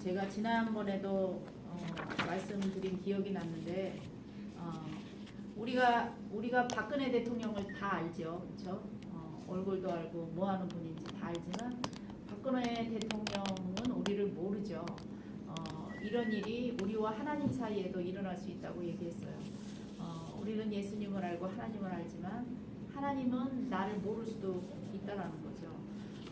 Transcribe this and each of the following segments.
제가 지난번에도 어, 말씀드린 기억이 났는데 어, 우리가 우리가 박근혜 대통령을 다 알죠, 그렇죠? 어, 얼굴도 알고 뭐 하는 분인지 다 알지만 박근혜 대통령은 우리를 모르죠. 어, 이런 일이 우리와 하나님 사이에도 일어날 수 있다고 얘기했어요. 어, 우리는 예수님을 알고 하나님을 알지만 하나님은 나를 모를 수도 있다라는 거죠.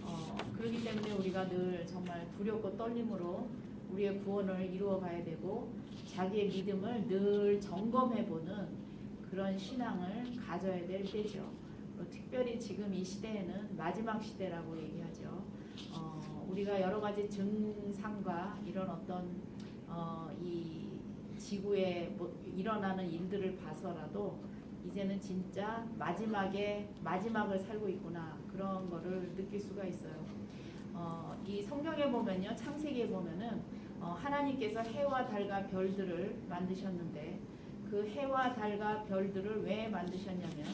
어, 그렇기 때문에 우리가 늘 정말 두렵고 떨림으로 우리의 구원을 이루어 가야 되고 자기의 믿음을 늘 점검해 보는 그런 신앙을 가져야 될 때죠. 어, 특별히 지금 이 시대에는 마지막 시대라고 얘기하죠. 어, 우리가 여러 가지 증상과 이런 어떤 어, 이 지구에 뭐 일어나는 일들을 봐서라도 이제는 진짜 마지막에 마지막을 살고 있구나 그런 거를 느낄 수가 있어요. 어, 이 성경에 보면요, 창세기에 보면은 어, 하나님께서 해와 달과 별들을 만드셨는데 그 해와 달과 별들을 왜 만드셨냐면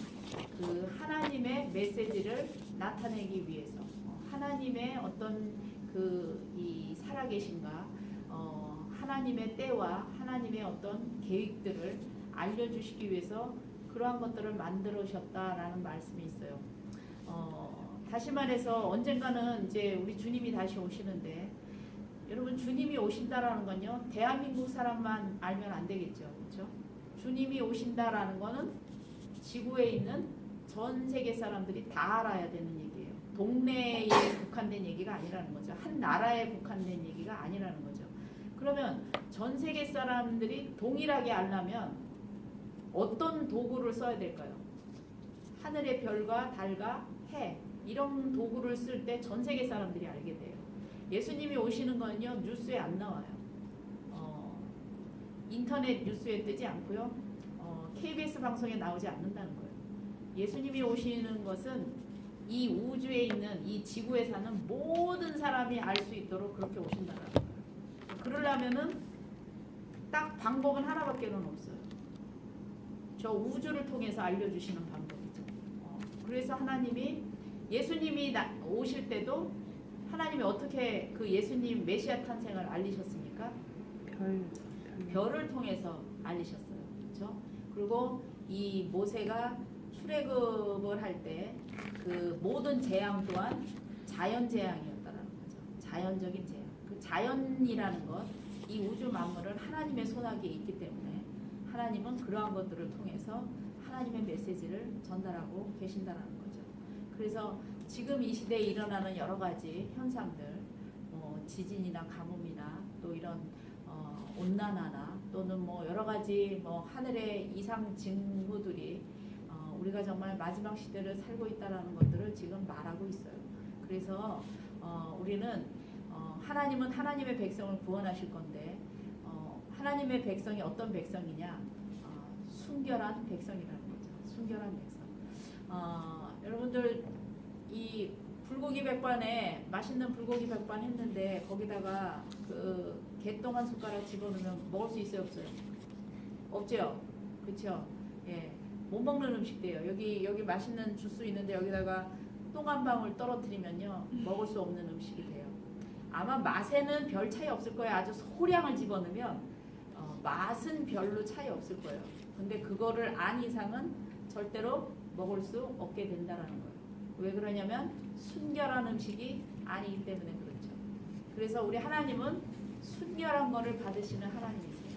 그 하나님의 메시지를 나타내기 위해서 어, 하나님의 어떤 그 이 살아계신가 어, 하나님의 때와 하나님의 어떤 계획들을 알려주시기 위해서 그러한 것들을 만들으셨다라는 말씀이 있어요. 어, 다시 말해서 언젠가는 이제 우리 주님이 다시 오시는데 여러분 주님이 오신다라는 건요 대한민국 사람만 알면 안 되겠죠, 그렇죠? 주님이 오신다라는 거는 지구에 있는 전 세계 사람들이 다 알아야 되는 얘기예요. 동네에 국한된 얘기가 아니라는 거죠. 한 나라에 국한된 얘기가 아니라는 거죠. 그러면 전 세계 사람들이 동일하게 알려면 어떤 도구를 써야 될까요? 하늘의 별과 달과 해 이런 도구를 쓸 때 전 세계 사람들이 알게 돼요. 예수님이 오시는 거는요 뉴스에 안 나와요. 어, 인터넷 뉴스에 뜨지 않고요. 어, KBS 방송에 나오지 않는다는 거예요. 예수님이 오시는 것은 이 우주에 있는 이 지구에 사는 모든 사람이 알 수 있도록 그렇게 오신다는 거예요. 그러려면은 딱 방법은 하나밖에는 없어요. 저 우주를 통해서 알려주시는 방법이죠. 어, 그래서 하나님이 예수님이 나- 오실 때도 하나님이 어떻게 그 예수님 메시아 탄생을 알리셨습니까? 별, 별 을 통해서 알리셨어요. 그렇죠? 그리고 이 모세가 출애굽을 할 때 그 모든 재앙 또한 자연 재앙이었다라는 거죠. 자연적인 재앙. 그 자연이라는 것, 이 우주 만물은 하나님의 손아귀에 있기 때문에 하나님은 그러한 것들을 통해서 하나님의 메시지를 전달하고 계신다라는 거죠. 그래서 지금 이 시대에 일어나는 여러 가지 현상들, 뭐 지진이나 가뭄이나 또 이런 어, 온난화나 또는 뭐 여러 가지 뭐 하늘의 이상 징후들이 어, 우리가 정말 마지막 시대를 살고 있다라는 것들을 지금 말하고 있어요. 그래서 어, 우리는 어, 하나님은 하나님의 백성을 구원하실 건데 어, 하나님의 백성이 어떤 백성이냐? 어, 순결한 백성이라는 거죠. 순결한 백성. 어, 여러분들 이 불고기 백반에 맛있는 불고기 백반 했는데 거기다가 그 개똥 한 숟가락 집어넣으면 먹을 수 있어요 없어요? 없죠. 그렇죠. 예, 못 먹는 음식이에요. 여기 여기 맛있는 주스 있는데 여기다가 똥 한 방울 떨어뜨리면요 먹을 수 없는 음식이 돼요. 아마 맛에는 별 차이 없을 거예요. 아주 소량을 집어넣으면 어, 맛은 별로 차이 없을 거예요. 근데 그거를 안 이상은 절대로 먹을 수 없게 된다라는 거예요. 왜 그러냐면 순결한 음식이 아니기 때문에 그렇죠. 그래서 우리 하나님은 순결한 거를 받으시는 하나님이세요.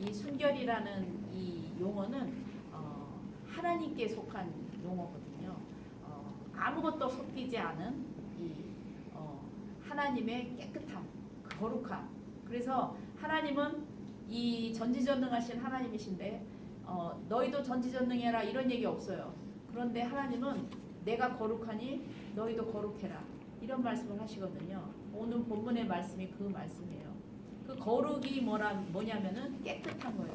이 순결이라는 이 용어는 어, 하나님께 속한 용어거든요. 어, 아무것도 섞이지 않은 이 어, 하나님의 깨끗함, 거룩함. 그래서 하나님은 이 전지전능하신 하나님이신데 어, 너희도 전지전능해라 이런 얘기 없어요. 그런데 하나님은 내가 거룩하니 너희도 거룩해라 이런 말씀을 하시거든요. 오늘 본문의 말씀이 그 말씀이에요. 그 거룩이 뭐라 뭐냐면은 깨끗한 거예요.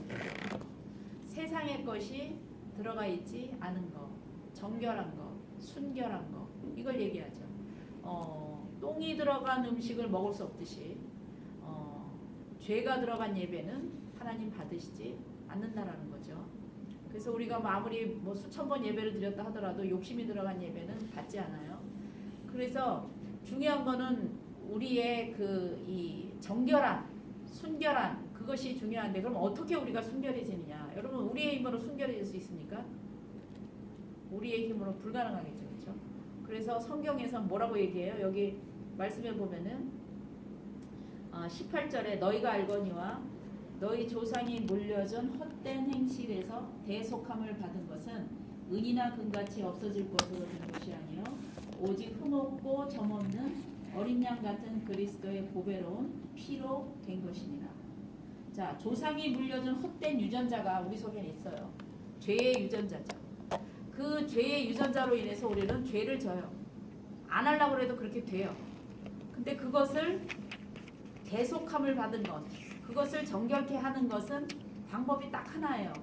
세상의 것이 들어가 있지 않은 거, 정결한 거, 순결한 거 이걸 얘기하죠. 어, 똥이 들어간 음식을 먹을 수 없듯이 어, 죄가 들어간 예배는 하나님 받으시지 않는다라는 거죠. 그래서 우리가 뭐 아무리 뭐 수천 번 예배를 드렸다 하더라도 욕심이 들어간 예배는 받지 않아요. 그래서 중요한 거는 우리의 그 이 정결한 순결한 그것이 중요한데 그럼 어떻게 우리가 순결해지느냐? 여러분 우리의 힘으로 순결해질 수 있습니까? 우리의 힘으로 불가능하겠죠, 그렇죠? 그래서 성경에서 뭐라고 얘기해요? 여기 말씀에 보면은 아, 18절에 너희가 알거니와 너희 조상이 물려준 헛된 행실에서 대속함을 받은 것은 은이나 금같이 없어질 것으로 된 것이 아니요 오직 흠없고 점없는 어린 양 같은 그리스도의 보배로운 피로 된 것이니라. 자, 조상이 물려준 헛된 유전자가 우리 속에 있어요. 죄의 유전자죠. 그 죄의 유전자로 인해서 우리는 죄를 져요. 안 하려고 해도 그렇게 돼요. 근데 그것을 대속함을 받은 것, 그것을 정결케 하는 것은 방법이 딱 하나예요.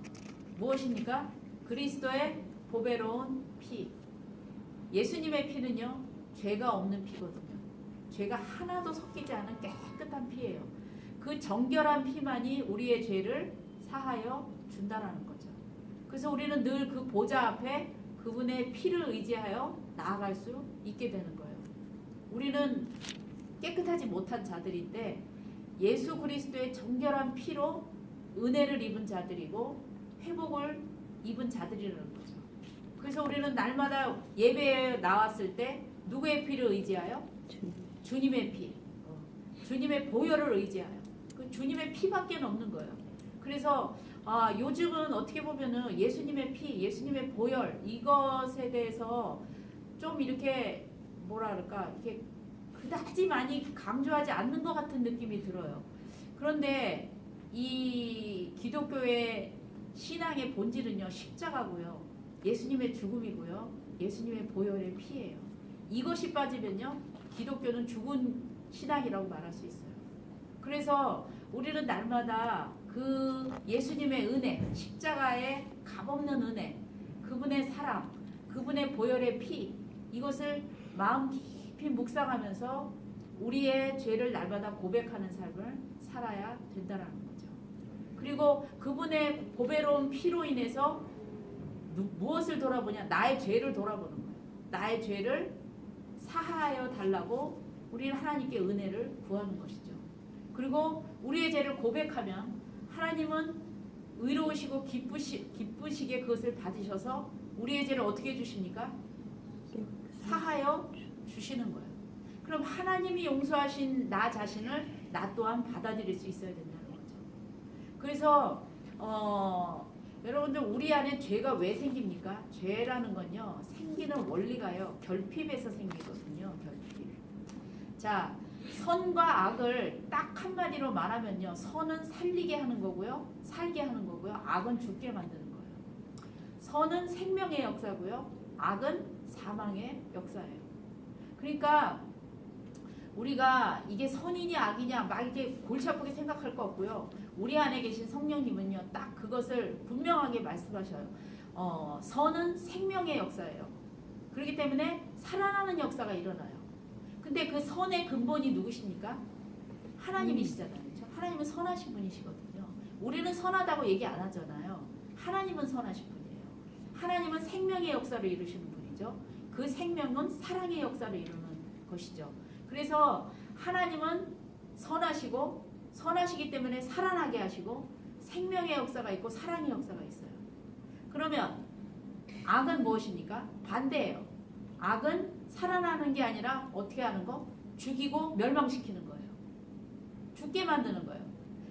무엇입니까? 그리스도의 보배로운 피. 예수님의 피는요, 죄가 없는 피거든요. 죄가 하나도 섞이지 않은 깨끗한 피예요. 그 정결한 피만이 우리의 죄를 사하여 준다라는 거죠. 그래서 우리는 늘 그 보좌 앞에 그분의 피를 의지하여 나아갈 수 있게 되는 거예요. 우리는 깨끗하지 못한 자들인데 예수 그리스도의 정결한 피로 은혜를 입은 자들이고 회복을 입은 자들이라는 거죠. 그래서 우리는 날마다 예배에 나왔을 때 누구의 피를 의지하여? 주님 의 피. 어, 주님의 보혈을 의지하여. 그 주님의 피밖에 없는 거예요. 그래서 아, 요즘은 어떻게 보면은 예수님의 피, 예수님의 보혈 이것에 대해서 좀 이렇게 뭐라 그럴까 이렇게 그다지 많이 강조하지 않는 것 같은 느낌이 들어요. 그런데 이 기독교의 신앙의 본질은요 십자가고요, 예수님의 죽음이고요, 예수님의 보혈의 피예요. 이것이 빠지면요 기독교는 죽은 신앙이라고 말할 수 있어요. 그래서 우리는 날마다 그 예수님의 은혜, 십자가의 값없는 은혜, 그분의 사랑, 그분의 보혈의 피, 이것을 마음 깊이 묵상하면서 우리의 죄를 날마다 고백하는 삶을 살아야 된다는 거죠. 그리고 그분의 보배로운 피로 인해서 누- 무엇을 돌아보냐? 나의 죄를 돌아보는 거예요. 나의 죄를 사하여 달라고 우리는 하나님께 은혜를 구하는 것이죠. 그리고 우리의 죄를 고백하면 하나님은 의로우시고 기쁘시, 기쁘시게 그것을 받으셔서 우리의 죄를 어떻게 해주십니까? 사하여 주시는 거예요. 그럼 하나님이 용서하신 나 자신을 나 또한 받아들일 수 있어야 된다는 거죠. 그래서 어, 여러분들 우리 안에 죄가 왜 생깁니까? 죄라는 건요 생기는 원리가요 결핍에서 생기거든요. 결핍. 자 선과 악을 딱 한마디로 말하면요 선은 살리게 하는 거고요 살게 하는 거고요 악은 죽게 만드는 거예요. 선은 생명의 역사고요 악은 사망의 역사예요. 그러니까 우리가 이게 선이냐 악이냐 막 이렇게 골치 아프게 생각할 거 없고요. 우리 안에 계신 성령님은요, 딱 그것을 분명하게 말씀하셔요. 어, 선은 생명의 역사예요. 그렇기 때문에 살아나는 역사가 일어나요. 근데 그 선의 근본이 누구십니까? 하나님이시잖아요. 그렇죠? 하나님은 선하신 분이시거든요. 우리는 선하다고 얘기 안 하잖아요. 하나님은 선하신 분이에요. 하나님은 생명의 역사를 이루시는 분이죠. 그 생명은 사랑의 역사를 이루는 것이죠. 그래서 하나님은 선하시고 선하시기 때문에 살아나게 하시고 생명의 역사가 있고 사랑의 역사가 있어요. 그러면 악은 무엇입니까? 반대예요. 악은 살아나는 게 아니라 어떻게 하는 거? 죽이고 멸망시키는 거예요. 죽게 만드는 거예요.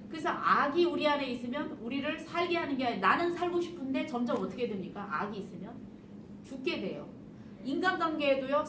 그래서 악이 우리 안에 있으면 우리를 살게 하는 게 아니라 나는 살고 싶은데 점점 어떻게 됩니까? 악이 있으면 죽게 돼요. 인간관계에도요